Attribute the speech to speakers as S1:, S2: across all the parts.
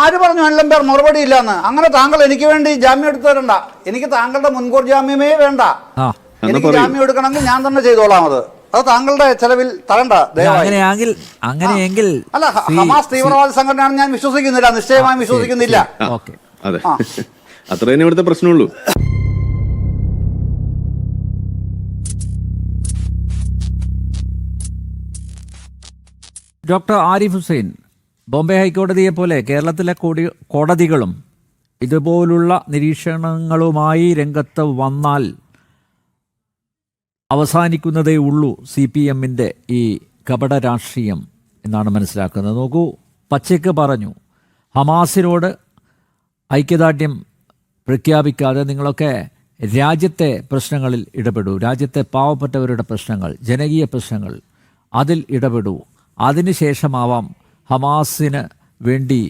S1: ആര് പറഞ്ഞു അനിലം മറുപടി ഇല്ലാന്ന്? അങ്ങനെ താങ്കൾ എനിക്ക് വേണ്ടി ജാമ്യം എടുത്തു തരണ്ട. എനിക്ക് താങ്കളുടെ മുൻകൂർ ജാമ്യമേ വേണ്ട.
S2: ആ
S1: എനിക്ക് ജാമ്യം എടുക്കണമെങ്കിൽ ഞാൻ തന്നെ ചെയ്തോളാം അത്. അത് താങ്കളുടെ ചെലവിൽ തരണ്ട.
S2: അങ്ങനെയാങ്കിൽ അങ്ങനെയെങ്കിൽ
S1: അല്ല ഹമാസ് തീവ്രവാദ സംഘടനയാണ് ഞാൻ വിശ്വസിക്കുന്നില്ല. നിശ്ചയമായും വിശ്വസിക്കുന്നില്ല.
S2: അത്രേ
S3: അതെ. അത്ര തന്നെ ഇവിടുത്തെ പ്രശ്നമുള്ളൂ.
S2: ഡോക്ടർ ആരിഫ് ഹുസൈൻ. ബോംബെ ഹൈക്കോടതിയെ പോലെ കേരളത്തിലെ കോടി കോടതികളും ഇതുപോലുള്ള നിരീക്ഷണങ്ങളുമായി രംഗത്ത് വന്നാൽ അവസാനിക്കുന്നതേ ഉള്ളൂ സി പി എമ്മിന്റെ ഈ കപട രാഷ്ട്രീയം എന്നാണ് മനസ്സിലാക്കുന്നത്. നോക്കൂ പച്ചയ്ക്ക് പറഞ്ഞു ഹമാസിനോട് ഐക്യദാർഢ്യം പ്രഖ്യാപിക്കാതെ നിങ്ങളൊക്കെ രാജ്യത്തെ പ്രശ്നങ്ങളിൽ ഇടപെടൂ. രാജ്യത്തെ പാവപ്പെട്ടവരുടെ പ്രശ്നങ്ങൾ ജനകീയ പ്രശ്നങ്ങൾ അതിൽ ഇടപെടൂ. അതിനുശേഷമാവാം ഹമാസിന് വേണ്ടി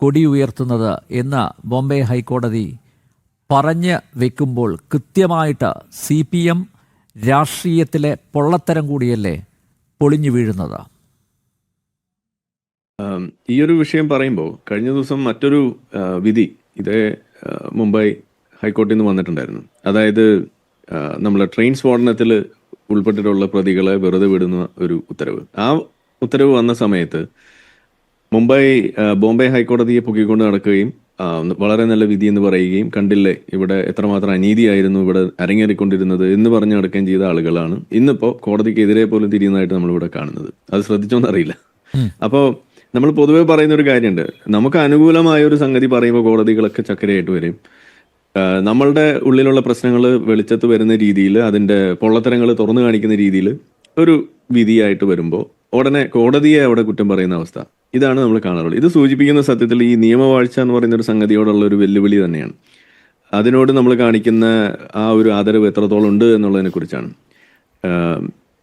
S2: കൊടി ഉയർത്തുന്നത് എന്ന് ബോംബെ ഹൈക്കോടതി പറഞ്ഞ് വെക്കുമ്പോൾ കൃത്യമായിട്ട് സി പി എം രാഷ്ട്രീയത്തിലെ പൊള്ളത്തരം കൂടിയല്ലേ പൊളിഞ്ഞു വീഴുന്നത്?
S3: ഈ ഒരു വിഷയം പറയുമ്പോൾ കഴിഞ്ഞ ദിവസം മറ്റൊരു വിധി ഇതേ മുംബൈ ഹൈക്കോടതിയിൽ നിന്ന് വന്നിട്ടുണ്ടായിരുന്നു. അതായത് നമ്മളെ ട്രെയിൻ സ്ഫോടനത്തിൽ ഉൾപ്പെട്ടിട്ടുള്ള പ്രതികളെ വെറുതെ വിടുന്ന ഒരു ഉത്തരവ്. ആ ഉത്തരവ് വന്ന സമയത്ത് മുംബൈ ബോംബെ ഹൈക്കോടതിയെ പൊക്കിക്കൊണ്ട് നടക്കുകയും വളരെ നല്ല വിധി എന്ന് പറയുകയും കണ്ടില്ലേ ഇവിടെ എത്രമാത്രം അനീതിയായിരുന്നു ഇവിടെ അരങ്ങേറിക്കൊണ്ടിരുന്നത് എന്ന് പറഞ്ഞു നടക്കുകയും ചെയ്ത ആളുകളാണ്. ഇന്നിപ്പോ കോടതിക്കെതിരെ പോലും തിരിയുന്നതായിട്ട് നമ്മളിവിടെ കാണുന്നത്. അത് ശ്രദ്ധിച്ചോന്നറിയില്ല. അപ്പോൾ നമ്മൾ പൊതുവേ പറയുന്ന ഒരു കാര്യമുണ്ട്. നമുക്ക് അനുകൂലമായ ഒരു സംഗതി പറയുമ്പോൾ കോടതികളൊക്കെ ചക്കരയായിട്ട് വരും. നമ്മളുടെ ഉള്ളിലുള്ള പ്രശ്നങ്ങൾ വെളിച്ചത്ത് വരുന്ന രീതിയിൽ അതിന്റെ പൊള്ളത്തരങ്ങൾ തുറന്നു കാണിക്കുന്ന രീതിയിൽ ഒരു വിധിയായിട്ട് വരുമ്പോൾ ഉടനെ കോടതിയെ അവിടെ കുറ്റം പറയുന്ന അവസ്ഥ. ഇതാണ് നമ്മൾ കാണാറുള്ളത്. ഇത് സൂചിപ്പിക്കുന്ന സത്യത്തിൽ ഈ നിയമവാഴ്ച എന്ന് പറയുന്ന ഒരു സംഗതിയോടുള്ള ഒരു വെല്ലുവിളി തന്നെയാണ്. അതിനോട് നമ്മൾ കാണിക്കുന്ന ആ ഒരു ആദരവ് എത്രത്തോളം ഉണ്ട് എന്നുള്ളതിനെ കുറിച്ചാണ്.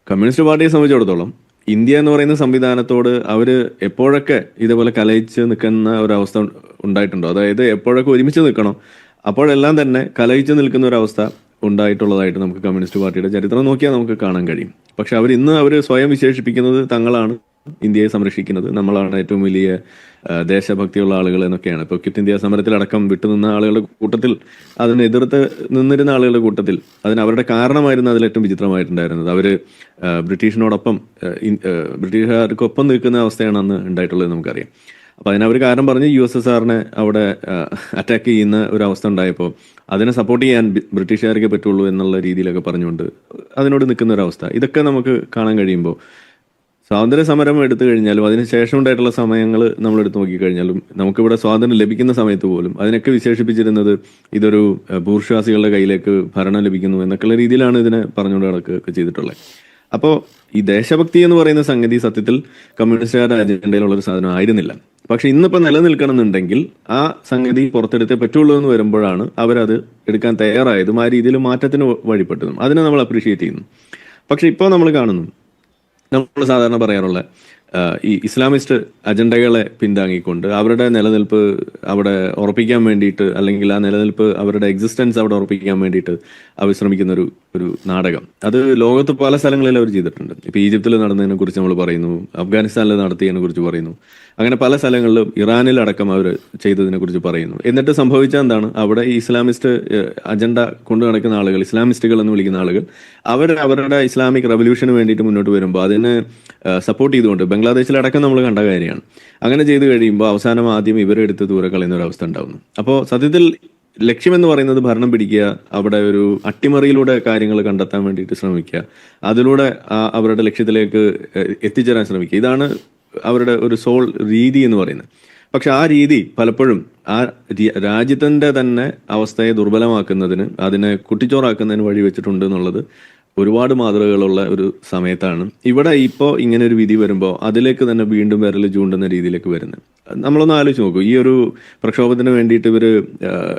S3: കമ്മ്യൂണിസ്റ്റ് പാർട്ടിയെ സംബന്ധിച്ചിടത്തോളം ഇന്ത്യ എന്ന് പറയുന്ന സംവിധാനത്തോട് അവർ എപ്പോഴൊക്കെ ഇതേപോലെ കലയിച്ച് നിൽക്കുന്ന ഒരവസ്ഥ ഉണ്ടായിട്ടുണ്ടോ? അതായത് എപ്പോഴൊക്കെ ഒരുമിച്ച് നിൽക്കണോ? അപ്പോഴെല്ലാം തന്നെ കലയിച്ച് നിൽക്കുന്ന ഒരവസ്ഥ ഉണ്ടായിട്ടുള്ളതായിട്ട് നമുക്ക് കമ്മ്യൂണിസ്റ്റ് പാർട്ടിയുടെ ചരിത്രം നോക്കിയാൽ നമുക്ക് കാണാൻ കഴിയും. പക്ഷെ അവർ ഇന്ന് അവർ സ്വയം വിശേഷിപ്പിക്കുന്നത് തങ്ങളാണ്. ഇന്ത്യയെ സംരക്ഷിക്കുന്നത് നമ്മളാണ് ഏറ്റവും വലിയ ദേശഭക്തിയുള്ള ആളുകൾ എന്നൊക്കെയാണ്. ഇപ്പോൾ ക്വിറ്റ് ഇന്ത്യ സമരത്തിലടക്കം വിട്ടുനിന്ന ആളുകളുടെ കൂട്ടത്തിൽ അതിനെ എതിർത്ത് നിന്നിരുന്ന ആളുകളുടെ കൂട്ടത്തിൽ അതിന് അവരുടെ കാരണമായിരുന്നു അതിൽ ഏറ്റവും വിചിത്രമായിട്ടുണ്ടായിരുന്നത്. അവർ ആ, ബ്രിട്ടീഷിനോടൊപ്പം ബ്രിട്ടീഷുകാർക്കൊപ്പം നിൽക്കുന്ന അവസ്ഥയാണ് അന്ന് ഉണ്ടായിട്ടുള്ളത് നമുക്കറിയാം. അപ്പൊ അതിനവർ കാരണം പറഞ്ഞ് യു എസ് എസ് ആറിനെ അവിടെ അറ്റാക്ക് ചെയ്യുന്ന ഒരു അവസ്ഥ ഉണ്ടായപ്പോൾ അതിനെ സപ്പോർട്ട് ചെയ്യാൻ ബ്രിട്ടീഷുകാർക്ക് പറ്റുള്ളൂ എന്നുള്ള രീതിയിലൊക്കെ പറഞ്ഞുകൊണ്ട് അതിനോട് നിൽക്കുന്ന ഒരു അവസ്ഥ ഇതൊക്കെ നമുക്ക് കാണാൻ കഴിയുമ്പോൾ സ്വാതന്ത്ര്യ സമരം എടുത്തു കഴിഞ്ഞാലും അതിനുശേഷം ഉണ്ടായിട്ടുള്ള സമയങ്ങൾ നമ്മൾ എടുത്തു നോക്കിക്കഴിഞ്ഞാലും നമുക്കിവിടെ സ്വാതന്ത്ര്യം ലഭിക്കുന്ന സമയത്ത് പോലും അതിനൊക്കെ വിശേഷിപ്പിച്ചിരുന്നത് ഇതൊരു ഭൂർഷ്വാസികളുടെ കയ്യിലേക്ക് ഭരണം ലഭിക്കുന്നു എന്നൊക്കെയുള്ള രീതിയിലാണ് ഇതിനെ പറഞ്ഞുകൊണ്ട് നടക്കുകയൊക്കെ ചെയ്തിട്ടുള്ളത്. അപ്പോൾ ഈ ദേശഭക്തി എന്ന് പറയുന്ന സംഗതി സത്യത്തിൽ കമ്മ്യൂണിസ്റ്റുകാരുടെ അജണ്ടയിലുള്ള ഒരു സാധനം ആയിരുന്നില്ല. പക്ഷെ ഇന്നിപ്പോൾ നിലനിൽക്കണമെന്നുണ്ടെങ്കിൽ ആ സംഗതി പുറത്തെടുത്തേ പറ്റുള്ളൂ എന്ന് വരുമ്പോഴാണ് അവരത് എടുക്കാൻ തയ്യാറായതും ആ രീതിയിൽ മാറ്റത്തിന് വഴിപ്പെട്ടതും. അതിനെ നമ്മൾ അപ്രീഷിയേറ്റ് ചെയ്യുന്നു. പക്ഷെ ഇപ്പോൾ നമ്മൾ കാണുന്നു നമ്മൾ സാധാരണ പറയാറുള്ള ആ, ഈ ഇസ്ലാമിസ്റ്റ് അജണ്ടകളെ പിന്താങ്ങിക്കൊണ്ട് അവരുടെ നിലനിൽപ്പ് അവിടെ ഉറപ്പിക്കാൻ വേണ്ടിയിട്ട് അല്ലെങ്കിൽ ആ നിലനിൽപ്പ് അവരുടെ എക്സിസ്റ്റൻസ് അവിടെ ഉറപ്പിക്കാൻ വേണ്ടിയിട്ട് അവർ ശ്രമിക്കുന്ന ഒരു ഒരു നാടകം. അത് ലോകത്ത് പല സ്ഥലങ്ങളിലും അവർ ചെയ്തിട്ടുണ്ട്. ഇപ്പൊ ഈജിപ്തിൽ നടന്നതിനെ കുറിച്ച് നമ്മൾ പറയുന്നു അഫ്ഗാനിസ്ഥാനിൽ നടത്തിയതിനെ കുറിച്ച് പറയുന്നു അങ്ങനെ പല സ്ഥലങ്ങളിലും ഇറാനിൽ അടക്കം അവർ ചെയ്തതിനെ കുറിച്ച് പറയുന്നു. എന്നിട്ട് സംഭവിച്ച എന്താണ്? അവിടെ ഈ ഇസ്ലാമിസ്റ്റ് അജണ്ട കൊണ്ടു നടക്കുന്ന ആളുകൾ ഇസ്ലാമിസ്റ്റുകൾ എന്ന് വിളിക്കുന്ന ആളുകൾ അവർ അവരുടെ ഇസ്ലാമിക് റവല്യൂഷന് വേണ്ടിയിട്ട് മുന്നോട്ട് വരുമ്പോൾ അതിനെ സപ്പോർട്ട് ചെയ്തുകൊണ്ട് ബംഗ്ലാദേശിലടക്കം നമ്മൾ കണ്ട കാര്യമാണ്. അങ്ങനെ ചെയ്തു കഴിയുമ്പോൾ അവസാനം ആദ്യം ഇവരെടുത്ത് ദൂരെ കളയുന്ന ഒരു അവസ്ഥ ഉണ്ടാവുന്നു. അപ്പോൾ സത്യത്തിൽ ലക്ഷ്യമെന്ന് പറയുന്നത് ഭരണം പിടിക്കുക അവിടെ ഒരു അട്ടിമറിയിലൂടെ കാര്യങ്ങൾ കണ്ടെത്താൻ വേണ്ടിയിട്ട് ശ്രമിക്കുക അതിലൂടെ അവരുടെ ലക്ഷ്യത്തിലേക്ക് എത്തിച്ചേരാൻ ശ്രമിക്കുക. ഇതാണ് അവരുടെ ഒരു സോൾ രീതി എന്ന് പറയുന്നത്. പക്ഷെ ആ രീതി പലപ്പോഴും ആ രാജ്യത്തിന്റെ തന്നെ അവസ്ഥയെ ദുർബലമാക്കുന്നതിന് അതിനെ കുട്ടിച്ചോറാക്കുന്നതിന് വഴി വെച്ചിട്ടുണ്ട് എന്നുള്ളത് ഒരുപാട് മാതൃകകളുള്ള ഒരു സമയത്താണ്. ഇവിടെ ഇപ്പോൾ ഇങ്ങനെ ഒരു വിധി വരുമ്പോൾ അതിലേക്ക് തന്നെ വീണ്ടും വിരൽ ചൂണ്ടുന്ന രീതിയിലേക്ക് വരുന്നത്. നമ്മളൊന്ന് ആലോചിച്ച് നോക്കൂ. ഈ ഒരു പ്രക്ഷോഭത്തിന് വേണ്ടിയിട്ട് ഇവർ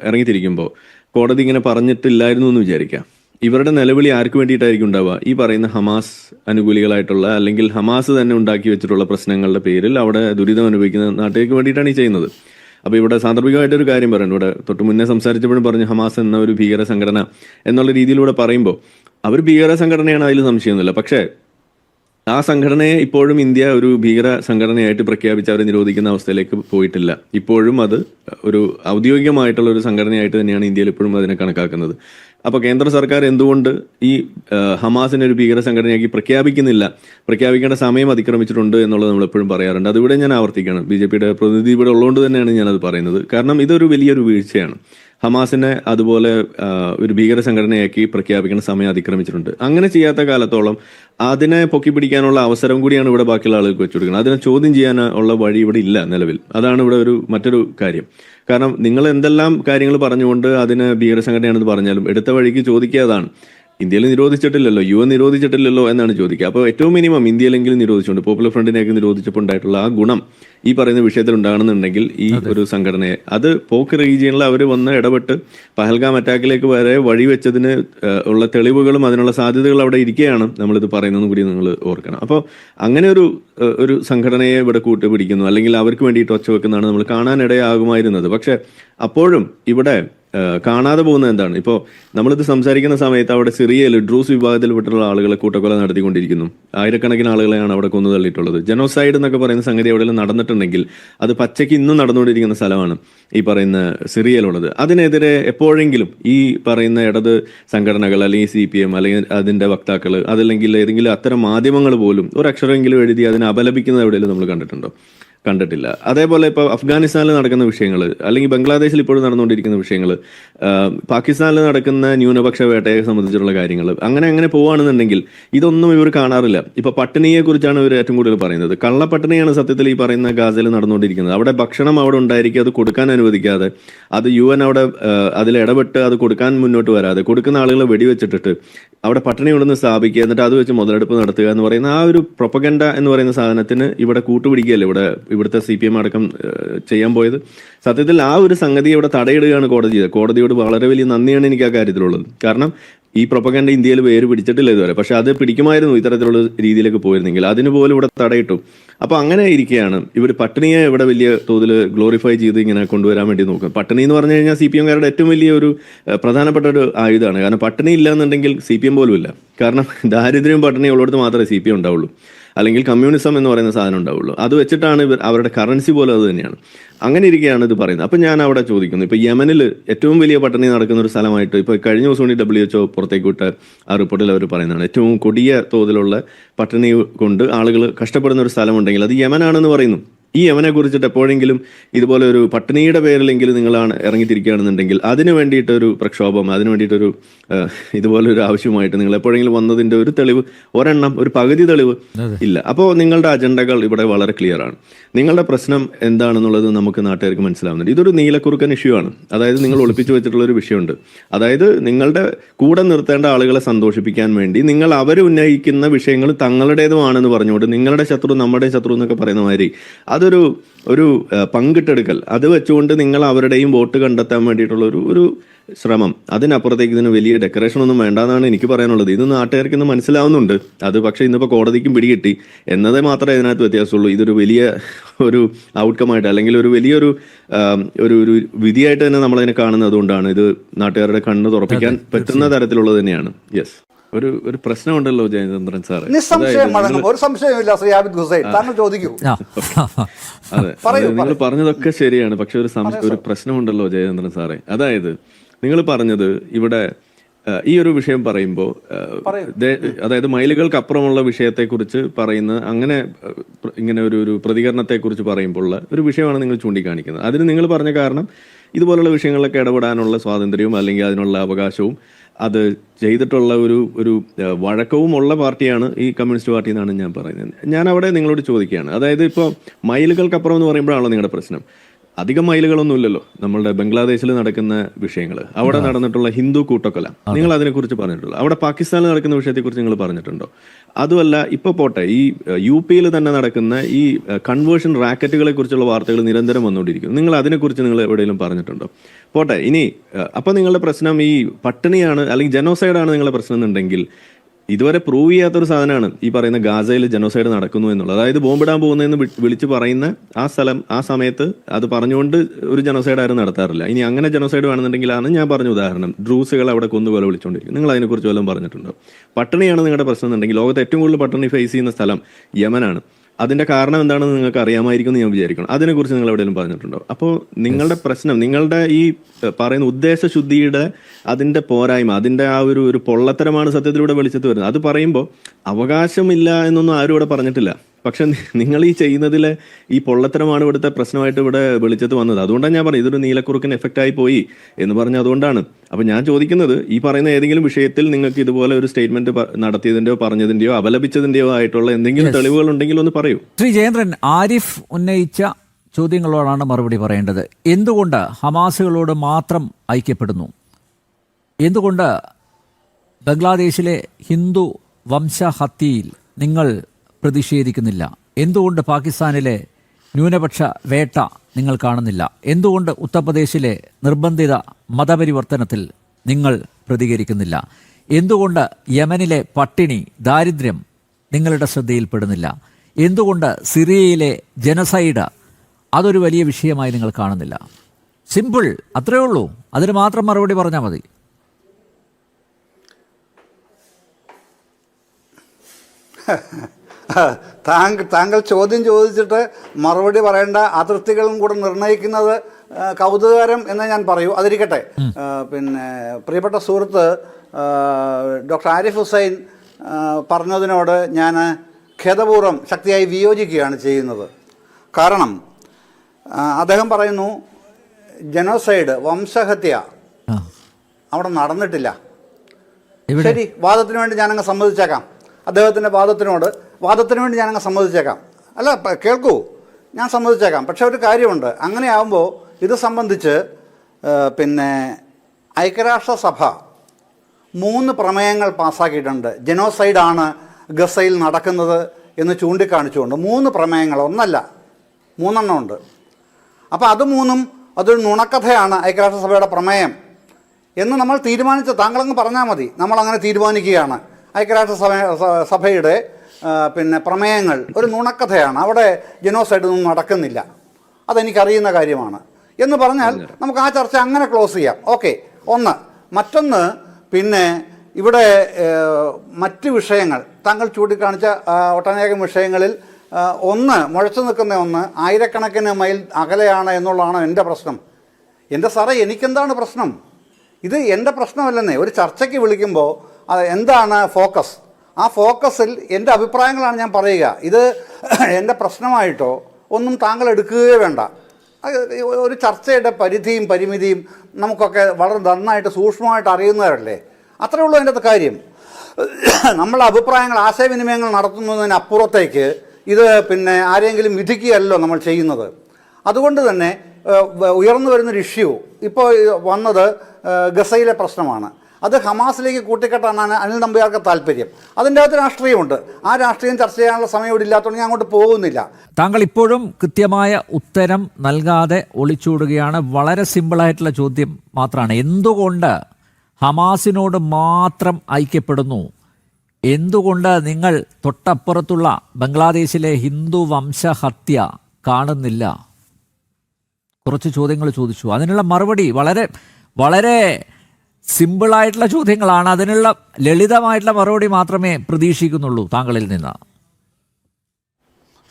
S3: ഇറങ്ങിത്തിരിക്കുമ്പോൾ കോടതി ഇങ്ങനെ പറഞ്ഞിട്ടില്ലായിരുന്നു എന്ന് വിചാരിക്കാം. ഇവരുടെ നിലവിളി ആർക്ക് വേണ്ടിയിട്ടായിരിക്കും ഉണ്ടാവുക? ഈ പറയുന്ന ഹമാസ് അനുകൂലികളായിട്ടുള്ള അല്ലെങ്കിൽ ഹമാസ് തന്നെ ഉണ്ടാക്കി വെച്ചിട്ടുള്ള പ്രശ്നങ്ങളുടെ പേരിൽ അവിടെ ദുരിതം അനുഭവിക്കുന്ന നാട്ടുകാർക്ക് വേണ്ടിയിട്ടാണ് ഈ ചെയ്യുന്നത്. അപ്പോൾ ഇവിടെ സാന്ദർഭികമായിട്ട് ഒരു കാര്യം പറയുന്നു ഇവിടെ തൊട്ട് മുന്നേ സംസാരിച്ചപ്പോഴും പറഞ്ഞു ഹമാസ് എന്ന ഒരു ഭീകര സംഘടന എന്നുള്ള രീതിയിലൂടെ പറയുമ്പോൾ അവർ ഭീകര സംഘടനയാണ് അതിൽ സംശയമൊന്നുമില്ല. പക്ഷേ ആ സംഘടനയെ ഇപ്പോഴും ഇന്ത്യ ഒരു ഭീകര സംഘടനയായിട്ട് പ്രഖ്യാപിച്ച് അവരെ നിരോധിക്കുന്ന അവസ്ഥയിലേക്ക് പോയിട്ടില്ല. ഇപ്പോഴും അത് ഒരു ഔദ്യോഗികമായിട്ടുള്ള ഒരു സംഘടനയായിട്ട് തന്നെയാണ് ഇന്ത്യയിൽ ഇപ്പോഴും അതിനെ കണക്കാക്കുന്നത്. അപ്പോൾ കേന്ദ്ര സർക്കാർ എന്തുകൊണ്ട് ഈ ഹമാസിനെ ഒരു ഭീകര സംഘടനയാക്കി പ്രഖ്യാപിക്കുന്നില്ല? പ്രഖ്യാപിക്കേണ്ട സമയം അതിക്രമിച്ചിട്ടുണ്ട് എന്നുള്ളത് നമ്മൾ എപ്പോഴും പറയാറുണ്ട്. അതിവിടെ ഞാൻ ആവർത്തിക്കണം. ബി ജെ പിയുടെ പ്രതിനിധി ഇവിടെ ഉള്ളതുകൊണ്ട് തന്നെയാണ് ഞാനത് പറയുന്നത്. കാരണം ഇതൊരു വലിയൊരു വീഴ്ചയാണ്. ഹമാസിനെ അതുപോലെ ഒരു ഭീകര സംഘടനയാക്കി പ്രഖ്യാപിക്കുന്ന സമയം അതിക്രമിച്ചിട്ടുണ്ട്. അങ്ങനെ ചെയ്യാത്ത കാലത്തോളം അതിനെ പൊക്കി പിടിക്കാനുള്ള അവസരം കൂടിയാണ് ഇവിടെ ബാക്കിയുള്ള ആളുകൾക്ക് വെച്ചു കൊടുക്കുന്നത്. അതിനെ ചോദ്യം ചെയ്യാനുള്ള വഴി ഇവിടെ ഇല്ല നിലവിൽ. അതാണ് ഇവിടെ ഒരു മറ്റൊരു കാര്യം. കാരണം നിങ്ങൾ എന്തെല്ലാം കാര്യങ്ങൾ പറഞ്ഞുകൊണ്ട് അതിന് ഭീകര സംഘടനയാണെന്ന് പറഞ്ഞാലും എടുത്ത വഴിക്ക് ചോദിക്കുക അതാണ്. ഇന്ത്യയിൽ നിരോധിച്ചിട്ടില്ലല്ലോ യു എൻ നിരോധിച്ചിട്ടില്ലല്ലോ എന്നാണ് ചോദിക്കുക. അപ്പോൾ ഏറ്റവും മിനിമം ഇന്ത്യയിലെങ്കിലും നിരോധിച്ചുകൊണ്ട് പോപ്പുലർ ഫ്രണ്ടിനെയൊക്കെ നിരോധിച്ചപ്പോൾ ഉണ്ടായിട്ടുള്ള ആ ഗുണം ഈ പറയുന്ന വിഷയത്തിൽ ഉണ്ടാകണമെന്നുണ്ടെങ്കിൽ ഈ ഒരു സംഘടനയെ. അത് പോക്ക് റീജിയനിൽ അവർ വന്ന് ഇടപെട്ട് പഹൽഗാം അറ്റാക്കിലേക്ക് വരെ വഴിവെച്ചതിന് ഉള്ള തെളിവുകളും അതിനുള്ള സാധ്യതകൾ അവിടെ ഇരിക്കുകയാണ് നമ്മളിത് പറയുന്നതും കൂടി നിങ്ങൾ ഓർക്കണം. അപ്പോൾ അങ്ങനെ ഒരു ഒരു സംഘടനയെ ഇവിടെ കൂട്ടുപിടിക്കുന്നു. അല്ലെങ്കിൽ അവർക്ക് വേണ്ടിയിട്ട് ഒച്ച വെക്കുന്നതാണ് നമ്മൾ കാണാനിടയാകുമായിരുന്നത്. പക്ഷേ അപ്പോഴും ഇവിടെ കാണാതെ പോകുന്നത് എന്താണ്? ഇപ്പോൾ നമ്മളിത് സംസാരിക്കുന്ന സമയത്ത് അവിടെ സിറിയയിൽ ഡ്രൂസ് വിഭാഗത്തിൽപ്പെട്ടുള്ള ആളുകളെ കൂട്ടക്കൊല നടത്തിക്കൊണ്ടിരിക്കുന്നു. ആയിരക്കണക്കിന് ആളുകളെയാണ് അവിടെ കൊന്നു തള്ളിയിട്ടുള്ളത്. ജനോസൈഡ് എന്നൊക്കെ പറയുന്ന സംഗതി അവിടെ നടന്നിട്ടുണ്ടെങ്കിൽ അത് പച്ചയ്ക്ക് ഇന്നും നടന്നുകൊണ്ടിരിക്കുന്ന സ്ഥലമാണ് ഈ പറയുന്ന സിറിയയിലുള്ളത്. അതിനെതിരെ എപ്പോഴെങ്കിലും ഈ പറയുന്ന ഇടത് സംഘടനകൾ അല്ലെങ്കിൽ സി പി എം അല്ലെങ്കിൽ അതിന്റെ വക്താക്കൾ അതല്ലെങ്കിൽ ഏതെങ്കിലും അത്തരം മാധ്യമങ്ങൾ പോലും ഒരക്ഷരമെങ്കിലും എഴുതി അതിനെ അപലപിക്കുന്നത് എവിടെയെങ്കിലും നമ്മൾ കണ്ടിട്ടുണ്ടോ? കണ്ടിട്ടില്ല. അതേപോലെ ഇപ്പോൾ അഫ്ഗാനിസ്ഥാനിൽ നടക്കുന്ന വിഷയങ്ങൾ അല്ലെങ്കിൽ ബംഗ്ലാദേശിൽ ഇപ്പോഴും നടന്നുകൊണ്ടിരിക്കുന്ന വിഷയങ്ങൾ പാകിസ്ഥാനിൽ നടക്കുന്ന ന്യൂനപക്ഷ വേട്ടയെ സംബന്ധിച്ചുള്ള കാര്യങ്ങൾ അങ്ങനെ അങ്ങനെ പോവുകയാണെന്നുണ്ടെങ്കിൽ ഇതൊന്നും ഇവർ കാണാറില്ല. ഇപ്പൊ പട്ടിണിയെ കുറിച്ചാണ് ഇവർ ഏറ്റവും കൂടുതൽ പറയുന്നത്. കള്ളപ്പട്ടിണിയാണ് സത്യത്തിൽ ഈ പറയുന്ന ഗാസയിൽ നടന്നുകൊണ്ടിരിക്കുന്നത്. അവിടെ ഭക്ഷണം അവിടെ ഉണ്ടായിരിക്കും അത് കൊടുക്കാൻ അനുവദിക്കാതെ അത് യു എൻ അവിടെ അതിൽ ഇടപെട്ട് അത് കൊടുക്കാൻ മുന്നോട്ട് വരാതെ കൊടുക്കുന്ന ആളുകളെ വെടിവെച്ചിട്ടിട്ട് അവിടെ പട്ടിണി ഉണ്ടെന്ന് സ്ഥാപിക്കുക എന്നിട്ട് അത് വെച്ച് മുതലെടുപ്പ് നടത്തുക എന്ന് പറയുന്ന ആ ഒരു പ്രൊപ്പഗൻഡ എന്ന് പറയുന്ന സാധനത്തിന് ഇവിടെ കൂട്ടുപിടിക്കുകയല്ലേ ഇവിടെ ഇവിടുത്തെ സി പി എം അടക്കം ചെയ്യാൻ പോയത്. സത്യത്തിൽ ആ ഒരു സംഗതി ഇവിടെ തടയിടുകയാണ് കോടതി. കോടതിയോട് വളരെ വലിയ നന്ദിയാണ് എനിക്ക് ആ കാര്യത്തിലുള്ളത്. കാരണം ഈ പ്രൊപ്പഗൻഡ ഇന്ത്യയിൽ പേര് പിടിച്ചിട്ടില്ല ഇതുവരെ. പക്ഷെ അത് പിടിക്കുമായിരുന്നു ഇത്തരത്തിലുള്ള രീതിയിലേക്ക് പോയിരുന്നെങ്കിൽ. അതിന് പോലും ഇവിടെ തടയിട്ടു. അപ്പോൾ അങ്ങനെ ഇരിക്കുകയാണ്. ഇവർ പട്ടിണിയെ ഇവിടെ വലിയ തോതിൽ ഗ്ലോറിഫൈ ചെയ്ത് ഇങ്ങനെ കൊണ്ടുവരാൻ വേണ്ടി നോക്കുക. പട്ടിണി എന്ന് പറഞ്ഞു കഴിഞ്ഞാൽ സി പി എംകാരുടെ ഏറ്റവും വലിയ ഒരു പ്രധാനപ്പെട്ട ഒരു ആയുധമാണ്. കാരണം പട്ടിണി ഇല്ല എന്നുണ്ടെങ്കിൽ സി പി എം പോലും ഇല്ല കാരണം ദാരിദ്ര്യം പട്ടിണി ഉള്ളിടത്ത് മാത്രമേ സി പി എം ഉണ്ടാവുള്ളൂ. അല്ലെങ്കിൽ കമ്മ്യൂണിസം എന്ന് പറയുന്ന സാധനം ഉണ്ടാവുള്ളൂ. അത് വെച്ചിട്ടാണ് ഇവർ അവരുടെ കറൻസി പോലെ അത് തന്നെയാണ്. അങ്ങനെ ഇരിക്കുകയാണ് ഇത് പറയുന്നത്. അപ്പം ഞാൻ അവിടെ ചോദിക്കുന്നു. ഇപ്പോൾ യമനിൽ ഏറ്റവും വലിയ പട്ടിണി നടക്കുന്ന ഒരു സ്ഥലമായിട്ട് ഇപ്പോൾ കഴിഞ്ഞ ദിവസം കൂടി ഡബ്ല്യു എച്ച്ഒ പുറത്തേക്ക് വിട്ട ആ റിപ്പോർട്ടിൽ അവർ പറയുന്നതാണ്. ഏറ്റവും കൊടിയ തോതിലുള്ള പട്ടിണി കൊണ്ട് ആളുകൾ കഷ്ടപ്പെടുന്ന ഒരു സ്ഥലമുണ്ടെങ്കിൽ അത് യമനാണെന്ന് പറയുന്നു. ഈ യമനെ കുറിച്ചിട്ട് എപ്പോഴെങ്കിലും ഇതുപോലെ ഒരു പട്ടിണിയുടെ പേരിലെങ്കിലും നിങ്ങളാണ് ഇറങ്ങിത്തിരിക്കുകയാണെന്നുണ്ടെങ്കിൽ അതിന് വേണ്ടിയിട്ടൊരു പ്രക്ഷോഭം അതിന് വേണ്ടിയിട്ടൊരു ഇതുപോലെ ഒരു ആവശ്യമായിട്ട് നിങ്ങൾ എപ്പോഴെങ്കിലും വന്നതിന്റെ ഒരു തെളിവ് ഒരെണ്ണം ഒരു പകുതി തെളിവ് ഇല്ല. അപ്പോൾ നിങ്ങളുടെ അജണ്ടകൾ ഇവിടെ വളരെ ക്ലിയർ ആണ്. നിങ്ങളുടെ പ്രശ്നം എന്താണെന്നുള്ളത് നമുക്ക് നാട്ടുകാർക്ക് മനസ്സിലാവുന്നുണ്ട്. ഇതൊരു നീലക്കുറുക്കൻ ഇഷ്യൂ ആണ്. അതായത് നിങ്ങൾ ഒളിപ്പിച്ചു വെച്ചിട്ടുള്ള ഒരു വിഷയമുണ്ട്. അതായത് നിങ്ങളുടെ കൂടെ നിർത്തേണ്ട ആളുകളെ സന്തോഷിപ്പിക്കാൻ വേണ്ടി നിങ്ങൾ അവർ ഉന്നയിക്കുന്ന വിഷയങ്ങൾ തങ്ങളുടേതുമാണെന്ന് പറഞ്ഞുകൊണ്ട് നിങ്ങളുടെ ശത്രു നമ്മുടെ ശത്രു എന്നൊക്കെ പറയുന്ന മാതിരി അതൊരു ഒരു പങ്കിട്ടെടുക്കൽ. അത് വെച്ചുകൊണ്ട് നിങ്ങൾ അവരുടെയും വോട്ട് കണ്ടെത്താൻ വേണ്ടിയിട്ടുള്ള ഒരു ഒരു ശ്രമം. അതിനപ്പുറത്തേക്ക് ഇതിന് വലിയ ഡെക്കറേഷൻ ഒന്നും വേണ്ടെന്നാണ് എനിക്ക് പറയാനുള്ളത്. ഇത് നാട്ടുകാർക്ക് ഇന്ന് മനസ്സിലാവുന്നുണ്ട്. അത് പക്ഷേ ഇന്നിപ്പോൾ കോടതിക്കും പിടികിട്ടി. എന്നതേ മാത്രമേ ഇതിനകത്ത് വ്യത്യാസമുള്ളൂ. ഇതൊരു വലിയ ഒരു ഔട്ട്കമായിട്ട് അല്ലെങ്കിൽ ഒരു വലിയൊരു ഒരു ഒരു വിധിയായിട്ട് തന്നെ നമ്മളതിനെ കാണുന്നത് അതുകൊണ്ടാണ് ഇത് നാട്ടുകാരുടെ കണ്ണ് തുറപ്പിക്കാൻ പറ്റുന്ന തരത്തിലുള്ളത് തന്നെയാണ്. യെസ് ഒരു ഒരു പ്രശ്നമുണ്ടല്ലോ ജയചന്ദ്രൻ സാർ
S1: നിസ്സംശയം മടങ്ങും ഒരു സംശയമില്ല ശ്രീ ആബിദ് ഹുസൈൻ താങ്കൾ ചോദിക്കൂ.
S3: അതെ. നിങ്ങൾ പറഞ്ഞതൊക്കെ ശരിയാണ് പക്ഷെ ഒരു സംശയം ഒരു പ്രശ്നമുണ്ടല്ലോ ജയചന്ദ്രൻ സാറേ. അതായത് നിങ്ങൾ പറഞ്ഞത് ഇവിടെ ഈ ഒരു വിഷയം പറയുമ്പോൾ അതായത് മൈലുകൾക്ക് അപ്പുറമുള്ള വിഷയത്തെക്കുറിച്ച് പറയുന്ന അങ്ങനെ ഇങ്ങനെ ഒരു ഒരു പ്രതികരണത്തെക്കുറിച്ച് പറയുമ്പോൾ ഒരു വിഷയമാണ് നിങ്ങൾ ചൂണ്ടിക്കാണിക്കുന്നത്. അതിന് നിങ്ങൾ പറഞ്ഞ കാരണം ഇതുപോലുള്ള വിഷയങ്ങളിലൊക്കെ ഇടപെടാനുള്ള സ്വാതന്ത്ര്യവും അല്ലെങ്കിൽ അതിനുള്ള അവകാശവും അത് ചെയ്തിട്ടുള്ള ഒരു ഒരു വഴക്കവുമുള്ള പാർട്ടിയാണ് ഈ കമ്മ്യൂണിസ്റ്റ് പാർട്ടി എന്നാണ് ഞാൻ പറയുന്നത്. ഞാൻ അവിടെ നിങ്ങളോട് ചോദിക്കുകയാണ്. അതായത് ഇപ്പോൾ മൈലുകൾക്കപ്പുറം എന്ന് പറയുമ്പോഴാണല്ലോ നിങ്ങളുടെ പ്രശ്നം. അധികം മൈലുകളൊന്നുമില്ലല്ലോ നമ്മളുടെ ബംഗ്ലാദേശിൽ നടക്കുന്ന വിഷയങ്ങൾ അവിടെ നടന്നിട്ടുള്ള ഹിന്ദു കൂട്ടക്കൊല. നിങ്ങൾ അതിനെക്കുറിച്ച് പറഞ്ഞിട്ടുള്ളൂ അവിടെ പാകിസ്ഥാനിൽ നടക്കുന്ന വിഷയത്തെക്കുറിച്ച് നിങ്ങൾ പറഞ്ഞിട്ടുണ്ടോ? അതുമല്ല ഇപ്പൊ പോട്ടെ ഈ യു പിയിൽ തന്നെ നടക്കുന്ന ഈ കൺവേർഷൻ റാക്കറ്റുകളെ കുറിച്ചുള്ള വാർത്തകൾ നിരന്തരം വന്നുകൊണ്ടിരിക്കുന്നു. നിങ്ങൾ അതിനെക്കുറിച്ച് നിങ്ങൾ എവിടെയെങ്കിലും പറഞ്ഞിട്ടുണ്ടോ? പോട്ടെ ഇനി അപ്പൊ നിങ്ങളുടെ പ്രശ്നം ഈ പട്ടിണിയാണ് അല്ലെങ്കിൽ ജനോസൈഡാണ് നിങ്ങളുടെ പ്രശ്നം എന്നുണ്ടെങ്കിൽ ഇതുവരെ പ്രൂവ് ചെയ്യാത്തൊരു സാധനമാണ് ഈ പറയുന്ന ഗാസയിൽ ജനോസൈഡ് നടക്കുന്നു എന്നുള്ളത്. അതായത് ബോംബിടാൻ പോകുന്നതെന്ന് വിളിച്ച് പറയുന്ന ആ സ്ഥലം ആ സമയത്ത് അത് പറഞ്ഞുകൊണ്ട് ഒരു ജനോസൈഡ് ആരും നടത്താറില്ല. ഇനി അങ്ങനെ ജനോസൈഡ് വേണമെന്നുണ്ടെങ്കിലാണ് ഞാൻ പറഞ്ഞ ഉദാഹരണം. ഡ്രൂസുകൾ അവിടെ കൊന്നുപോലെ വിളിച്ചുകൊണ്ടിരിക്കും നിങ്ങൾ അതിനെക്കുറിച്ച് വല്ലതും പറഞ്ഞിട്ടുണ്ടോ? പട്ടിണിയാണ് നിങ്ങളുടെ പ്രശ്നം എന്നുണ്ടെങ്കിൽ ലോകത്ത് ഏറ്റവും കൂടുതൽ പട്ടിണി ഫേസ് ചെയ്യുന്ന സ്ഥലം യമനാണ്. അതിന്റെ കാരണം എന്താണെന്ന് നിങ്ങൾക്ക് അറിയാമായിരിക്കും എന്ന് ഞാൻ വിചാരിക്കണം അതിനെക്കുറിച്ച് നിങ്ങൾ എവിടെയെങ്കിലും പറഞ്ഞിട്ടുണ്ടോ? അപ്പോൾ നിങ്ങളുടെ പ്രശ്നം നിങ്ങളുടെ ഈ പറയുന്ന ഉദ്ദേശശുദ്ധിയുടെ അതിന്റെ പോരായ്മ അതിന്റെ ആ ഒരു ഒരു പൊള്ളത്തരമാണ് സത്യത്തിലൂടെ വെളിച്ചത്ത് വരുന്നത്. അത് പറയുമ്പോൾ അവകാശമില്ല എന്നൊന്നും ആരും ഇവിടെ പറഞ്ഞിട്ടില്ല. പക്ഷെ നിങ്ങൾ ഈ ചെയ്യുന്നതിൽ ഈ പൊള്ളത്തരമാണ് ഇവിടുത്തെ പ്രശ്നമായിട്ട് ഇവിടെ വെളിച്ചത്ത് വന്നത്. അതുകൊണ്ടാണ് ഞാൻ പറഞ്ഞത് ഇതൊരു നീലക്കുറുക്കൻ എഫക്റ്റ് ആയി പോയി എന്ന് പറഞ്ഞ അതുകൊണ്ടാണ്. അപ്പോൾ ഞാൻ ചോദിക്കുന്നത് ഈ പറയുന്ന ഏതെങ്കിലും വിഷയത്തിൽ നിങ്ങൾക്ക് ഇതുപോലെ ഒരു സ്റ്റേറ്റ്മെന്റ് നടത്തിയതിന്റെയോ പറഞ്ഞതിന്റെയോ അപലപിച്ചതിന്റെയോ ആയിട്ടുള്ള എന്തെങ്കിലും തെളിവുകൾ ഉണ്ടെങ്കിൽ ഒന്ന് പറയൂ.
S2: ശ്രീ ജയേന്ദ്രൻ ആരിഫ് ഉന്നയിച്ച ചോദ്യങ്ങളോടാണ് മറുപടി പറയേണ്ടത്. എന്തുകൊണ്ട് ഹമാസുകളോട് മാത്രം ഐക്യപ്പെടുന്നു? എന്തുകൊണ്ട് ബംഗ്ലാദേശിലെ ഹിന്ദു വംശഹത്യയിൽ നിങ്ങൾ പ്രതിഷേധിക്കുന്നില്ല. എന്തുകൊണ്ട് പാകിസ്ഥാനിലെ ന്യൂനപക്ഷ വേട്ട നിങ്ങൾ കാണുന്നില്ല? എന്തുകൊണ്ട് ഉത്തർപ്രദേശിലെ നിർബന്ധിത മതപരിവർത്തനത്തിൽ നിങ്ങൾ പ്രതികരിക്കുന്നില്ല? എന്തുകൊണ്ട് യമനിലെ പട്ടിണി ദാരിദ്ര്യം നിങ്ങളുടെ ശ്രദ്ധയിൽപ്പെടുന്നില്ല? എന്തുകൊണ്ട് സിറിയയിലെ ജനസൈഡ് അതൊരു വലിയ വിഷയമായി നിങ്ങൾ കാണുന്നില്ല? സിമ്പിൾ അത്രയേ ഉള്ളൂ. അതിന് മാത്രം മറുപടി പറഞ്ഞാൽ മതി.
S1: താങ്കൾ താങ്കൾ ചോദ്യം ചോദിച്ചിട്ട് മറുപടി പറയേണ്ട അതിർത്തികളും കൂടെ നിർണയിക്കുന്നത് കൗതുകകരം എന്ന് ഞാൻ പറയൂ. അതിരിക്കട്ടെ. പിന്നെ പ്രിയപ്പെട്ട സുഹൃത്ത് ഡോക്ടർ ആരിഫ് ഹുസൈൻ പറഞ്ഞതിനോട് ഞാൻ ഖേദപൂർവം ശക്തിയായി വിയോജിക്കുകയാണ് ചെയ്യുന്നത്. കാരണം അദ്ദേഹം പറയുന്നു ജനോസൈഡ് വംശഹത്യ അവിടെ നടന്നിട്ടില്ല. ശരി വാദത്തിന് വേണ്ടി ഞാനങ്ങ് സമ്മതിച്ചേക്കാം. അദ്ദേഹത്തിന്റെ വാദത്തിനോട് വാദത്തിന് വേണ്ടി ഞാനങ്ങ് സമ്മതിച്ചേക്കാം. അല്ല കേൾക്കൂ. ഞാൻ സമ്മതിച്ചേക്കാം. പക്ഷേ ഒരു കാര്യമുണ്ട്. അങ്ങനെ ആകുമ്പോൾ ഇത് സംബന്ധിച്ച് പിന്നെ ഐക്യരാഷ്ട്രസഭ മൂന്ന് പ്രമേയങ്ങൾ പാസ്സാക്കിയിട്ടുണ്ട്. ജനോസൈഡാണ് ഗസയിൽ നടക്കുന്നത് എന്ന് ചൂണ്ടിക്കാണിച്ചുകൊണ്ട് മൂന്ന് പ്രമേയങ്ങൾ. ഒന്നല്ല മൂന്നെണ്ണം ഉണ്ട്. അപ്പോൾ അത് മൂന്നും അതൊരു നുണക്കഥയാണ് ഐക്യരാഷ്ട്രസഭയുടെ പ്രമേയം. എന്ന് നമ്മൾ തീരുമാനിച്ച താങ്കളങ്ങ് പറഞ്ഞാൽ മതി. നമ്മളങ്ങനെ തീരുമാനിക്കുകയാണ്. ഐക്യരാഷ്ട്രസഭ സഭയുടെ പിന്നെ പ്രമേയങ്ങൾ ഒരു നുണക്കഥയാണ്. അവിടെ ജനോസൈഡ് ഒന്നും നടക്കുന്നില്ല. അതെനിക്കറിയുന്ന കാര്യമാണ്. എന്ന് പറഞ്ഞാൽ നമുക്ക് ആ ചർച്ച അങ്ങനെ ക്ലോസ് ചെയ്യാം. ഓക്കെ. ഒന്ന് മറ്റൊന്ന് പിന്നെ ഇവിടെ മറ്റ് വിഷയങ്ങൾ. താങ്കൾ ചൂണ്ടിക്കാണിച്ച ഒട്ടനേകം വിഷയങ്ങളിൽ ഒന്ന് മുഴച്ചു നിൽക്കുന്ന ഒന്ന് ആയിരക്കണക്കിന് മൈൽ അകലെയാണ് എന്നുള്ളതാണ് എന്റെ പ്രശ്നം. എന്റെ സാറേ എനിക്കെന്താണ് പ്രശ്നം? ഇത് എന്റെ പ്രശ്നമല്ലെന്നേ. ഒരു ചർച്ചയ്ക്ക് വിളിക്കുമ്പോൾ അത് എന്താണ് ഫോക്കസ്? ആ ഫോക്കസിൽ എന്റെ അഭിപ്രായങ്ങളാണ് ഞാൻ പറയുക. ഇത് എന്റെ പ്രശ്നമായിട്ടോ ഒന്നും താങ്കൾ എടുക്കുകയേ വേണ്ട. ഒരു ചർച്ചയുടെ പരിധിയും പരിമിതിയും നമുക്കൊക്കെ വളരെ നന്നായിട്ട് സൂക്ഷ്മമായിട്ട് അറിയുന്നവരല്ലേ? അത്രേ ഉള്ളൂ അതിന്റെ കാര്യം. നമ്മളെ അഭിപ്രായങ്ങൾ ആശയവിനിമയങ്ങൾ നടത്തുന്നതിനപ്പുറത്തേക്ക് ഇത് പിന്നെ ആരെങ്കിലും വിധിക്കുകയല്ലോ നമ്മൾ ചെയ്യുന്നത്. അതുകൊണ്ട് തന്നെ ഉയർന്നു വരുന്നൊരു ഇഷ്യൂ ഇപ്പോൾ വന്നത് ഗസയിലെ പ്രശ്നമാണ്. അത് ഹമാസിലേക്ക് കൂട്ടിക്കെട്ടാനാണ് അനിൽ നമ്പ്യാർക്ക് താല്പര്യം. അതിന്റെ അകത്ത് രാഷ്ട്രീയമുണ്ട്. ആ രാഷ്ട്രീയം ചർച്ച ചെയ്യാനുള്ള സമയം ഇവിടെ ഇല്ലാത്തതുകൊണ്ട് ഞാൻ അങ്ങോട്ട് പോകുന്നില്ല.
S2: താങ്കൾ ഇപ്പോഴും കൃത്യമായ ഉത്തരം നൽകാതെ ഒളിച്ചോടുകയാണ്. വളരെ സിമ്പിളായിട്ടുള്ള ചോദ്യം മാത്രമാണ്. എന്തുകൊണ്ട് ഹമാസിനോട് മാത്രം ഐക്യപ്പെടുന്നു? എന്തുകൊണ്ട് നിങ്ങൾ തൊട്ടപ്പുറത്തുള്ള ബംഗ്ലാദേശിലെ ഹിന്ദു വംശഹത്യ കാണുന്നില്ല? കുറച്ച് ചോദ്യങ്ങൾ ചോദിച്ചു. അതിനുള്ള മറുപടി വളരെ വളരെ സിമ്പിളായിട്ടുള്ള ചോദ്യങ്ങളാണ്. അതിനുള്ള ലളിതമായിട്ടുള്ള മറുപടി മാത്രമേ പ്രതീക്ഷിക്കുന്നുള്ളൂ താങ്കളിൽ നിന്ന്.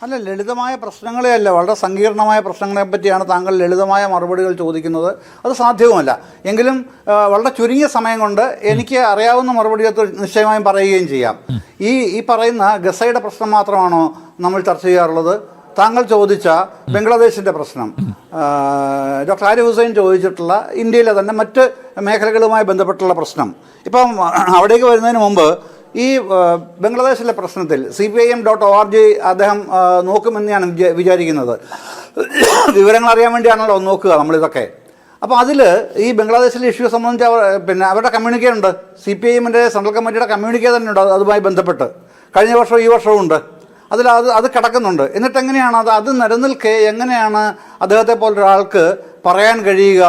S1: അല്ല ലളിതമായ പ്രശ്നങ്ങളെ അല്ല വളരെ സങ്കീർണമായ പ്രശ്നങ്ങളെ പറ്റിയാണ് താങ്കൾ ലളിതമായ മറുപടികൾ ചോദിക്കുന്നത്. അത് സാധ്യവുമല്ല. എങ്കിലും വളരെ ചുരുങ്ങിയ സമയം കൊണ്ട് എനിക്ക് അറിയാവുന്ന മറുപടികൾ നിശ്ചയമായും പറയുകയും ചെയ്യാം. ഈ ഈ പറയുന്ന ഗസയുടെ പ്രശ്നം മാത്രമാണോ നമ്മൾ ചർച്ച ചെയ്യാറുള്ളത്? താങ്കൾ ചോദിച്ച ബംഗ്ലാദേശിന്റെ പ്രശ്നം. ഡോക്ടർ ആരി ഹുസൈൻ ചോദിച്ചിട്ടുള്ള ഇന്ത്യയിലെ തന്നെ മറ്റ് മേഖലകളുമായി ബന്ധപ്പെട്ടുള്ള പ്രശ്നം. ഇപ്പം അവിടേക്ക് വരുന്നതിന് മുമ്പ് ഈ ബംഗ്ലാദേശിലെ പ്രശ്നത്തിൽ C P I M dot O R G അദ്ദേഹം നോക്കുമെന്ന് ഞാൻ വിചാരിക്കുന്നത്. വിവരങ്ങൾ അറിയാൻ വേണ്ടിയാണല്ലോ നോക്കുക നമ്മളിതൊക്കെ. അപ്പോൾ അതിൽ ഈ ബംഗ്ലാദേശിലെ ഇഷ്യൂ സംബന്ധിച്ച് അവർ പിന്നെ അവരുടെ കമ്മ്യൂണിക്കേ ഉണ്ട് സി പി ഐ എമ്മിന്റെ സെൻട്രൽ കമ്മിറ്റിയുടെ കമ്മ്യൂണിക്കേ തന്നെ ഉണ്ട് അതുമായി ബന്ധപ്പെട്ട്. കഴിഞ്ഞ വർഷവും ഈ വർഷവും ഉണ്ട്. അതിൽ അത് അത് കിടക്കുന്നുണ്ട്. എന്നിട്ട് എങ്ങനെയാണ് അത് അത് നിലനിൽക്കെ? എങ്ങനെയാണ് അദ്ദേഹത്തെ പോലൊരാൾക്ക് പറയാൻ കഴിയുക?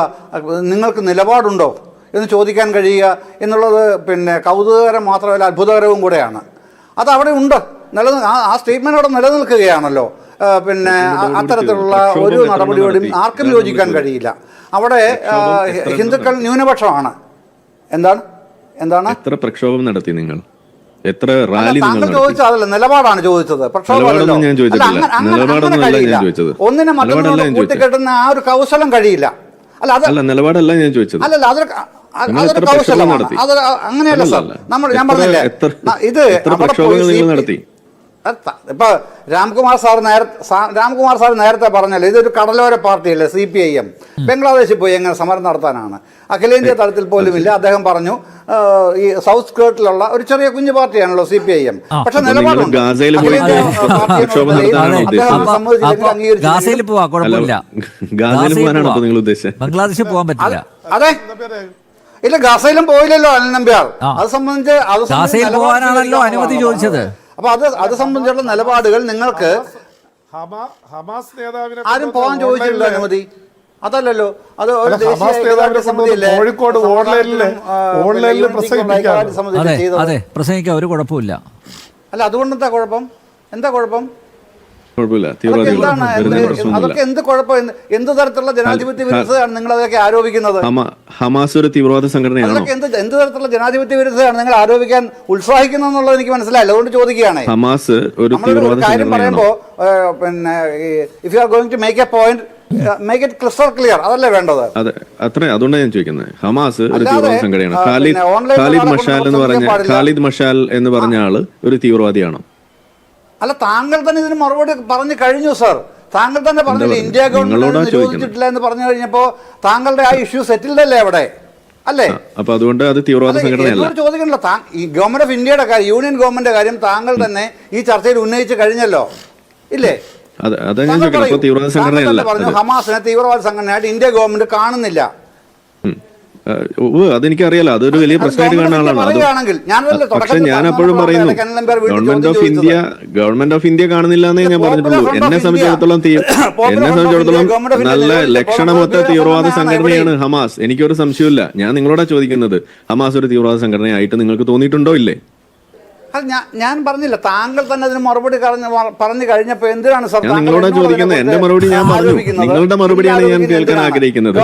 S1: നിങ്ങൾക്ക് നിലപാടുണ്ടോ എന്ന് ചോദിക്കാൻ കഴിയുക എന്നുള്ളത് പിന്നെ കൗതുകകരം മാത്രമല്ല അത്ഭുതകരവും കൂടെയാണ്. അത് അവിടെ ഉണ്ട്. നില ആ സ്റ്റേറ്റ്മെന്റ് അവിടെ നിലനിൽക്കുകയാണല്ലോ. പിന്നെ അത്തരത്തിലുള്ള ഒരു നടപടിയോടും ആർക്കും യോജിക്കാൻ കഴിയില്ല. അവിടെ ഹിന്ദുക്കൾ ന്യൂനപക്ഷമാണ്. എന്താണ്? എന്താണ്?
S3: എത്ര പ്രക്ഷോഭം നടത്തി നിങ്ങൾ? എത്ര റാലി നിങ്ങൾ
S1: താങ്കൾ
S3: നടത്തി?
S1: ചോദിച്ചത് അതല്ല നിലപാടാണ് ചോദിച്ചത്.
S3: ഞാൻ ചോദിച്ചത്.
S1: ഒന്നിനെ
S3: മറ്റൊന്നും
S1: കൂട്ടിക്കെട്ടുന്ന ആ ഒരു കൗശലം കഴിയില്ല. അല്ല അത്
S3: നിലപാടല്ല ഞാൻ ചോദിച്ചത്.
S1: അല്ലല്ല അതൊരു അതൊരു കൗശലമാണ്. അത് അങ്ങനെയല്ല സാർ. നമ്മൾ ഞാൻ പറഞ്ഞില്ലേ? ഇത്
S3: നടത്തി?
S1: അത് ത- ഇപ്പൊ രാംകുമാർ സാർ നേരത്തെ രാംകുമാർ സാർ നേരത്തെ പറഞ്ഞല്ലോ ഇതൊരു കടലോര പാർട്ടിയല്ലേ സി പി ഐ എം. ബംഗ്ലാദേശിൽ പോയി എങ്ങനെ സമരം നടത്താനാണ്? അഖിലേന്ത്യാ തലത്തിൽ പോലും ഇല്ല. അദ്ദേഹം പറഞ്ഞു ഈ സൗത്ത് സ്കേർട്ടിലുള്ള ഒരു ചെറിയ കുഞ്ഞു പാർട്ടിയാണല്ലോ സി പി ഐ എം. പക്ഷെ നിലപാടുണ്ട്.
S2: ബംഗ്ലാദേശിൽ പോകാൻ പറ്റില്ല.
S1: അതെ. ഇല്ല ഗാസയിലും പോയില്ലല്ലോ അനിൽ നമ്പ്യാർ. അത് സംബന്ധിച്ച് അത്
S2: ഗാസയിൽ പോകാനാണല്ലോ അനുമതി ചോദിച്ചത്.
S1: പറഞ്ഞത്. അപ്പൊ അത് അത് സംബന്ധിച്ചുള്ള നിലപാടുകൾ നിങ്ങൾക്ക്
S4: ഹമാ- ഹമാസ് നേതാവിനെ
S1: ആരും പോകാൻ ചോദിച്ചിട്ടില്ല
S4: മതി
S1: അനുമതി. അതല്ലല്ലോ. അത്
S4: ഹമാസ് നേതാവിനെ
S1: ഐക്യദാർഢ്യ
S4: കോഴിക്കോട് ഓൺലൈനിൽ
S1: ഓൺലൈനിൽ പ്രസംഗിക്കാൻ
S2: അതെ പ്രസംഗിക്കാൻ ഒരു കുഴപ്പമില്ല
S1: അല്ല അതുകൊണ്ട് എന്താ കുഴപ്പം? എന്താ കുഴപ്പം?
S3: കുഴപ്പമില്ല.
S1: അതൊക്കെ
S3: തീവ്രവാദികൾ
S1: എന്ത് അതൊക്കെ എന്ത് കുഴപ്പം? എന്ത് എന്ത് തരത്തിലുള്ള ജനാധിപത്യ വിരുദ്ധതയാണ് നിങ്ങൾ അതൊക്കെ ആരോപിക്കുന്നത്?
S3: ഹമ- ഹമാസ് ഒരു തീവ്രവാദ സംഘടനയാണോ?
S1: അതൊക്കെ എന്ത് എന്ത് തരത്തിലുള്ള ജനാധിപത്യ വിരുദ്ധതയാണ് നിങ്ങൾ ആരോപിക്കാൻ ഉത്സാഹിക്കുന്നത് എന്നുള്ളത് എനിക്ക് മനസ്സിലായില്ല. അതുകൊണ്ട് ചോദിക്കുകയാണ്.
S3: ഹമാസ് ഒരു തീവ്രവാദ
S1: കാര്യം പറയുമ്പോൾ പിന്നെ if you are going to make a point make it crystal clear അതല്ലേ വേണ്ടത്?
S3: അതെ അത്രേ അതുകൊണ്ടാണ് ഞാൻ ചോദിക്കുന്നത്. ഹമാസ് ഒരു തീവ്രവാദ സംഘടനയാണ്. ഖാലിദ് ഖാലിദ് മഷാൽ എന്ന് പറഞ്ഞ ഖാലിദ് മഷാൽ എന്ന് പറഞ്ഞ ആൾ ഒരു തീവ്രവാദിയാണോ?
S1: അല്ല താങ്കൾ തന്നെ ഇതിന് മറുപടി പറഞ്ഞു കഴിഞ്ഞു സർ. താങ്കൾ തന്നെ പറഞ്ഞില്ല ഇന്ത്യ ഗവൺമെന്റ് നിരോധിച്ചിട്ടില്ല എന്ന് പറഞ്ഞു കഴിഞ്ഞപ്പോ താങ്കളുടെ ആ ഇഷ്യൂ സെറ്റിൽഡ് അല്ലേ അവിടെ? അല്ലേ?
S3: അപ്പൊ അതുകൊണ്ട് അത് തീവ്രവാദ സംഘടനയല്ല.
S1: ചോദിക്കണല്ലോ ഈ ഗവൺമെന്റ് ഓഫ് ഇന്ത്യയുടെ കാര്യം യൂണിയൻ ഗവൺമെന്റ് കാര്യം താങ്കൾ തന്നെ ഈ ചർച്ചയിൽ ഉന്നയിച്ച് കഴിഞ്ഞല്ലോ. ഇല്ലേ.
S3: തീവ്രവാദ സംഘടനയല്ല.
S1: പറഞ്ഞു. ഹമാസിനെ തീവ്രവാദ സംഘടനയായിട്ട് ഇന്ത്യ ഗവൺമെന്റ് കാണുന്നില്ല.
S3: ആ, ഓ അതെനിക്ക് അറിയാലോ അതൊരു വലിയ പ്രശ്നമായിട്ട് കാണുന്ന ആളാണ്. അത് പക്ഷെ ഞാൻ അപ്പോഴും പറയുന്നു government of India government of India കാണുന്നില്ല എന്നേ ഞാൻ പറഞ്ഞിട്ടുള്ളൂ. എന്നെ സംബന്ധിച്ചിടത്തോളം തീ- എന്നെ സംബന്ധിച്ചിടത്തോളം നല്ല ലക്ഷണമൊത്ത തീവ്രവാദ സംഘടനയാണ് ഹമാസ്. എനിക്കൊരു സംശയമില്ല ഞാൻ നിങ്ങളോടാ ചോദിക്കുന്നത് ഹമാസ് ഒരു തീവ്രവാദ സംഘടനയായിട്ട് നിങ്ങൾക്ക് തോന്നിയിട്ടുണ്ടോ ഇല്ലേ?
S1: അത് ഞാൻ ഞാൻ പറഞ്ഞില്ല. താങ്കൾ തന്നെ അതിന് മറുപടി കളഞ്ഞ പറഞ്ഞു കഴിഞ്ഞപ്പോ എന്തിനാണ് സർ
S3: നിങ്ങളോട് ചോദിക്കുന്നത് എന്റെ മറുപടി ഞാൻ പറഞ്ഞു. നിങ്ങളുടെ മറുപടിയാണ് ഞാൻ കേൾക്കാൻ? ആഗ്രഹിക്കുന്നത്.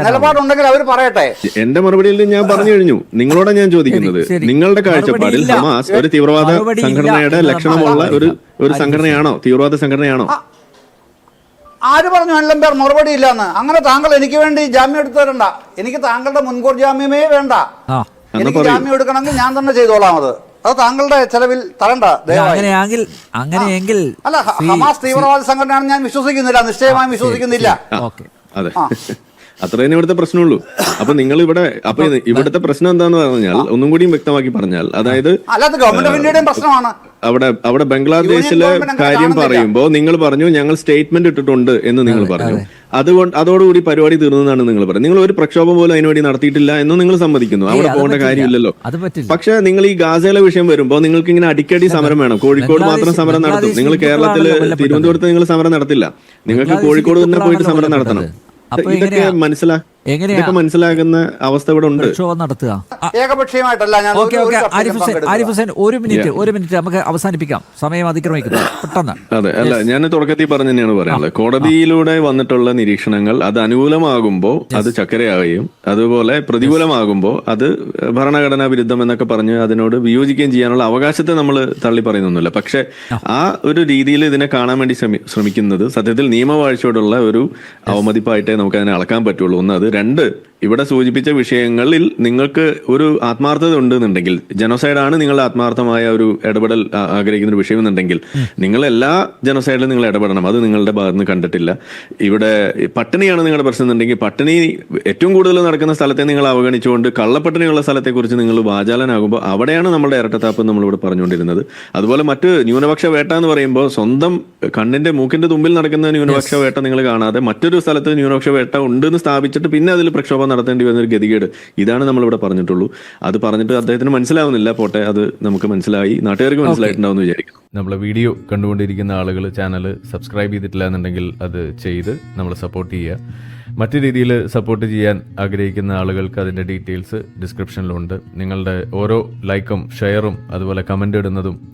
S1: നിലപാടുണ്ടെങ്കിൽ അവർ പറയട്ടെ.
S3: എന്റെ മറുപടിയിൽ ഞാൻ പറഞ്ഞു കഴിഞ്ഞു. നിങ്ങളോട് ഞാൻ ചോദിക്കുന്നത്. നിങ്ങളുടെ കാഴ്ചപ്പാടിൽ. ഹമാസ് ഒരു തീവ്രവാദ സംഘടനയുടെ ലക്ഷണമുള്ള ഒരു ഒരു സംഘടനയാണോ? തീവ്രവാദ സംഘടനയാണോ?
S1: ആര് പറഞ്ഞു എല്ലാം പേർ മറുപടി ഇല്ലെന്ന്? അങ്ങനെ താങ്കൾ എനിക്ക് വേണ്ടി ജാമ്യം എടുത്തു തരണ്ട. എനിക്ക് താങ്കളുടെ മുൻകൂർ ജാമ്യമേ വേണ്ട.
S2: ആ.
S1: എനിക്ക്. ജാമ്യം എടുക്കണമെങ്കിൽ ഞാൻ തന്നെ ചെയ്തോളാം അത്. അത് താങ്കളുടെ ചെലവിൽ തരണ്ട.
S2: അങ്ങനെയാങ്കിൽ അങ്ങനെയെങ്കിൽ
S1: അല്ല ഹമാസ് തീവ്രവാദ സംഘടനയാണ് ഞാൻ വിശ്വസിക്കുന്നില്ല. നിശ്ചയമായും വിശ്വസിക്കുന്നില്ല.
S3: അതെ. അത്ര തന്നെ ഇവിടുത്തെ പ്രശ്നമുള്ളൂ. അപ്പൊ നിങ്ങൾ ഇവിടെ അപ്പൊ ഇവിടുത്തെ പ്രശ്നം എന്താന്ന് പറഞ്ഞാൽ ഒന്നും കൂടിയും വ്യക്തമാക്കി പറഞ്ഞാൽ അതായത്
S1: അല്ലാതെ ഗവൺമെന്റ് ഓഫ് ഇന്ത്യയുടെയും പ്രശ്നമാണ്.
S3: അവിടെ അവിടെ ബംഗ്ലാദേശിലെ കാര്യം
S1: പറയുമ്പോ
S3: പറയുമ്പോൾ നിങ്ങൾ പറഞ്ഞു ഞങ്ങൾ സ്റ്റേറ്റ്മെന്റ് ഇട്ടിട്ടുണ്ട് എന്ന് നിങ്ങൾ പറഞ്ഞു. അതുകൊണ്ട് അതോടുകൂടി പരിപാടി തീർന്നതാണ് നിങ്ങൾ പറയുന്നത്. നിങ്ങൾ ഒരു പ്രക്ഷോഭം പോലും അതിനുവേണ്ടി നടത്തിയിട്ടില്ല എന്ന് നിങ്ങൾ സമ്മതിക്കുന്നു. അവിടെ പോകേണ്ട കാര്യമില്ലല്ലോ.
S2: അത് പറ്റില്ല.
S3: പക്ഷെ നിങ്ങൾ ഈ ഗാസയിലെ വിഷയം വരുമ്പോൾ നിങ്ങൾക്ക് ഇങ്ങനെ അടിക്കടി സമരം വേണം. കോഴിക്കോട് മാത്രം സമരം നടത്തും. നിങ്ങൾ
S2: കേരളത്തിൽ
S3: തിരുവനന്തപുരത്ത് നിങ്ങൾ സമരം നടത്തില്ല. നിങ്ങൾക്ക് കോഴിക്കോട് തന്നെ പോയിട്ട് സമരം നടത്തണം.
S2: അപ്പൊ എങ്ങനെയാ-
S3: മനസ്സിലാ
S2: എങ്ങനെയാ?
S3: മനസ്സിലാക്കുന്ന മനസ്സിലാകുന്ന അവസ്ഥ ഇവിടെ ഉണ്ട്.
S2: പ്രക്ഷോഭം നടത്തുക.
S1: ഏകപക്ഷീയമായിട്ടല്ല ഞാൻ
S2: ഓക്കെ ഓക്കെ. ആരിഫ് ഹുസൈൻ ആരിഫ് ഹുസൈൻ ഒരു മിനിറ്റ് ഒരു മിനിറ്റ്. നമുക്ക് അവസാനിപ്പിക്കാം. സമയം അതിക്രമിക്കുന്നു. പെട്ടെന്ന്.
S3: അതെ അല്ല ഞാൻ തുടക്കത്തിൽ പറഞ്ഞു തന്നെയാണ് പറയാനുള്ളത്. കോടതിയിലൂടെ വന്നിട്ടുള്ള നിരീക്ഷണങ്ങൾ അത് അനുകൂലമാകുമ്പോൾ അത് ചക്കരയാവുകയും അതുപോലെ പ്രതികൂലമാകുമ്പോൾ അത് ഭരണഘടനാ വിരുദ്ധം എന്നൊക്കെ പറഞ്ഞ് അതിനോട് വിയോജിക്കുകയും ചെയ്യാനുള്ള അവകാശത്തെ നമ്മൾ തള്ളി പറയുന്നൊന്നുമില്ല. പക്ഷെ ആ. ഒരു രീതിയിൽ ഇതിനെ കാണാൻ വേണ്ടി ശ്രമി- ശ്രമിക്കുന്നത് സത്യത്തിൽ നിയമവാഴ്ചയോടുള്ള ഒരു അവമതിപ്പായിട്ടേ നമുക്ക് അതിനെ അളക്കാൻ പറ്റുള്ളൂ. ഒന്ന് അത് രണ്ട് ഇവിടെ സൂചിപ്പിച്ച വിഷയങ്ങളിൽ നിങ്ങൾക്ക് ഒരു ആത്മാർത്ഥത ഉണ്ടെന്നുണ്ടെങ്കിൽ ജനോസൈഡാണ് നിങ്ങളുടെ ആത്മാർത്ഥമായ ഒരു ഇടപെടൽ ആഗ്രഹിക്കുന്ന ഒരു വിഷയം എന്നുണ്ടെങ്കിൽ നിങ്ങൾ എല്ലാ ജനോസൈഡിലും നിങ്ങൾ ഇടപെടണം. അത് നിങ്ങളുടെ ഭാഗത്ത് നിന്ന് കണ്ടിട്ടില്ല. ഇവിടെ പട്ടിണിയാണ് നിങ്ങളുടെ പ്രശ്നം എന്നുണ്ടെങ്കിൽ പട്ടിണി ഏറ്റവും കൂടുതൽ നടക്കുന്ന സ്ഥലത്തെ നിങ്ങൾ അവഗണിച്ചുകൊണ്ട് കള്ളപ്പട്ടിണിയുള്ള സ്ഥലത്തെക്കുറിച്ച് നിങ്ങൾ വാചാലനാകുമ്പോൾ അവിടെയാണ് നമ്മുടെ ഇരട്ടത്താപ്പ് നമ്മളിവിടെ പറഞ്ഞുകൊണ്ടിരുന്നത്. അതുപോലെ മറ്റ് ന്യൂനപക്ഷ വേട്ട എന്ന് പറയുമ്പോൾ സ്വന്തം കണ്ണിന്റെ മൂക്കിന്റെ തുമ്പിൽ നടക്കുന്ന ന്യൂനപക്ഷ വേട്ട നിങ്ങൾ കാണാതെ മറ്റൊരു സ്ഥലത്ത് ന്യൂനപക്ഷ വേട്ട ഉണ്ടെന്ന് സ്ഥാപിച്ചിട്ട് പിന്നെ അതിൽ പ്രക്ഷോഭം നടത്തേണ്ടി വരുന്ന ഒരു ഗതികേട്. ഇതാണ് നമ്മളിവിടെ പറഞ്ഞിട്ടുള്ളൂ. അത് പറഞ്ഞിട്ട് അദ്ദേഹത്തിന് മനസ്സിലാവുന്നില്ല. പോട്ടെ അത് നമുക്ക് മനസ്സിലായി. നാട്ടുകാർക്ക് മനസ്സിലായിട്ടുണ്ടാവും എന്ന് വിചാരിക്കുന്നു.
S5: നമ്മളെ വീഡിയോ കണ്ടുകൊണ്ടിരിക്കുന്ന ആളുകൾ ചാനൽ സബ്സ്ക്രൈബ് ചെയ്തിട്ടില്ല എന്നുണ്ടെങ്കിൽ അത് ചെയ്ത് നമ്മൾ സപ്പോർട്ട് ചെയ്യുക.
S3: മറ്റു രീതിയിൽ സപ്പോർട്ട് ചെയ്യാൻ ആഗ്രഹിക്കുന്ന ആളുകൾക്ക് അതിന്റെ ഡീറ്റെയിൽസ് ഡിസ്ക്രിപ്ഷനിലുണ്ട് നിങ്ങളുടെ ഓരോ ലൈക്കും ഷെയറും അതുപോലെ കമന്റ് ഇടുന്നതും